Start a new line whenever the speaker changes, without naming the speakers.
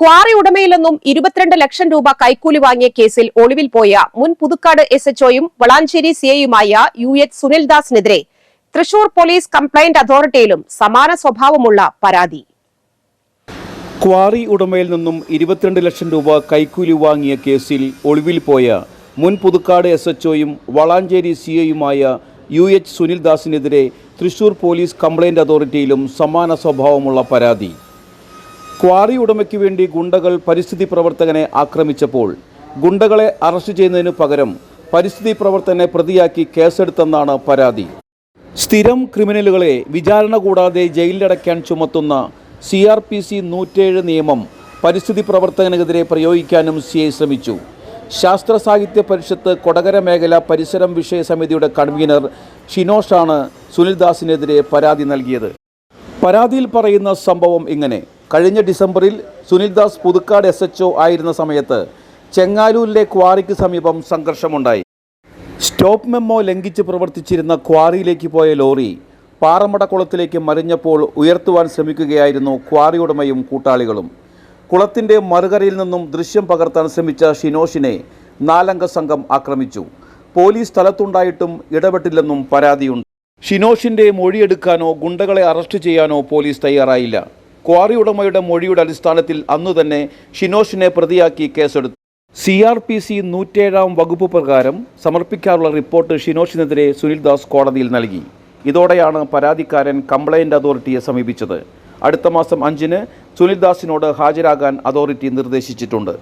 Quarry ഉടമയിൽ നിന്നും ഇരുപത്തിരണ്ട് ലക്ഷം രൂപ കൈക്കൂലി വാങ്ങിയ കേസിൽ ഒളിവിൽ പോയ മുൻ പുതുക്കാട് എസ് എച്ച്ഒയും വളാഞ്ചേരി സിഐയുമായ യു എച്ച് സുനിൽദാസിനെതിരെ തൃശൂർ പോലീസ് കംപ്ലൈന്റ് അതോറിറ്റിയിലും സമാന സ്വഭാവമുള്ള പരാതി.
ക്വാറി ഉടമയിൽ നിന്നും ഇരുപത്തിരണ്ട് ലക്ഷം രൂപ കൈക്കൂലി വാങ്ങിയ കേസിൽ ഒളിവിൽ പോയ മുൻ പുതുക്കാട് എസ് എച്ച്ഒയും വളാഞ്ചേരി സി ഐയുമായ യു എച്ച് സുനിൽദാസിനെതിരെ തൃശൂർ പോലീസ് കംപ്ലൈന്റ് അതോറിറ്റിയിലും സമാന സ്വഭാവമുള്ള പരാതി. ക്വാറി ഉടമയ്ക്ക് വേണ്ടി ഗുണ്ടകൾ പരിസ്ഥിതി പ്രവർത്തകനെ ആക്രമിച്ചപ്പോൾ ഗുണ്ടകളെ അറസ്റ്റ് ചെയ്യുന്നതിനു പകരം പരിസ്ഥിതി പ്രവർത്തകനെ പ്രതിയാക്കി കേസെടുത്തെന്നാണ് പരാതി. സ്ഥിരം ക്രിമിനലുകളെ വിചാരണ കൂടാതെ ജയിലിലടയ്ക്കാൻ ചുമത്തുന്ന സി ആർ പി സി നൂറ്റേഴ് നിയമം പരിസ്ഥിതി പ്രവർത്തകനെതിരെ പ്രയോഗിക്കാനും സി ഐ ശ്രമിച്ചു. ശാസ്ത്ര സാഹിത്യ പരിഷത്ത് കൊടകര മേഖല പരിസരം വിഷയ സമിതിയുടെ കൺവീനർ ഷിനോഷാണ് സുനിൽദാസിനെതിരെ പരാതി നൽകിയത്. പരാതിയിൽ പറയുന്ന സംഭവം ഇങ്ങനെ. കഴിഞ്ഞ ഡിസംബറിൽ സുനിൽദാസ് പുതുക്കാട് എസ് എച്ച് ആയിരുന്ന സമയത്ത് ചെങ്ങാലൂരിലെ ക്വാറിക്ക് സമീപം സംഘർഷമുണ്ടായി. സ്റ്റോപ്പ് മെമ്മോ ലംഘിച്ച് പ്രവർത്തിച്ചിരുന്ന ക്വാറിയിലേക്ക് പോയ ലോറി പാറമട കുളത്തിലേക്ക് മറിഞ്ഞപ്പോൾ ഉയർത്തുവാൻ ശ്രമിക്കുകയായിരുന്നു ക്വാറി ഉടമയും കൂട്ടാളികളും. കുളത്തിന്റെ മറുകരയിൽ നിന്നും ദൃശ്യം പകർത്താൻ ശ്രമിച്ച ഷിനോഷിനെ നാലംഗ സംഘം ആക്രമിച്ചു. പോലീസ് സ്ഥലത്തുണ്ടായിട്ടും ഇടപെട്ടില്ലെന്നും പരാതിയുണ്ട്. ഷിനോഷിന്റെ മൊഴിയെടുക്കാനോ ഗുണ്ടകളെ അറസ്റ്റ് ചെയ്യാനോ പോലീസ് തയ്യാറായില്ല. ക്വാറി ഉടമയുടെ മൊഴിയുടെ അടിസ്ഥാനത്തിൽ അന്നു തന്നെ ഷിനോഷിനെ പ്രതിയാക്കി കേസെടുത്തു. സി ആർ പി സി നൂറ്റേഴാം വകുപ്പ് പ്രകാരം സമർപ്പിക്കാറുള്ള റിപ്പോർട്ട് ഷിനോഷിനെതിരെ സുനിൽദാസ് കോടതിയിൽ നൽകി. ഇതോടെയാണ് പരാതിക്കാരൻ കംപ്ലൈന്റ് അതോറിറ്റിയെ സമീപിച്ചത്. അടുത്ത മാസം അഞ്ചിന് സുനിൽദാസിനോട് ഹാജരാകാൻ അതോറിറ്റി നിർദ്ദേശിച്ചിട്ടുണ്ട്.